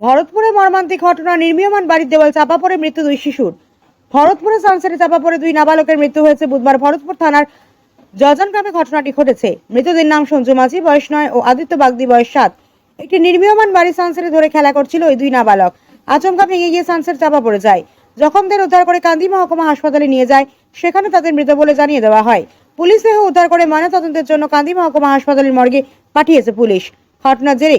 ভরতপুরে মর্মান্তিক ঘটনা, নির্মীয়মান বাড়ির দেওয়াল চাপা পড়ে মৃত্যু দুই শিশুর। ভরতপুরে সানসেটে চাপা পড়ে দুই নাবালকের মৃত্যু হয়েছে বুধবার। ভরতপুর থানার জজন গ্রামে ঘটনাটি ঘটেছে। মৃতদের নাম সঞ্জু মাঝি, বয়স নয়, ও আদিত্য বাগদি, বয়স সাত। একটি নির্মীয়মান বাড়ি সানসেটে ধরে খেলা করছিল ওই দুই নাবালক। আচমকা ভেঙে গিয়ে সানসেট চাপা পড়ে যায়। জখমদের উদ্ধার করে কান্দি মহকুমা হাসপাতালে নিয়ে যায়। সেখানে তাদের মৃত বলে জানিয়ে দেওয়া হয়। পুলিশ দেহ উদ্ধার করে ময়নাতদন্তের জন্য কান্দি মহকুমা হাসপাতালের মর্গে পাঠিয়েছে পুলিশ। ঘটনার জেরে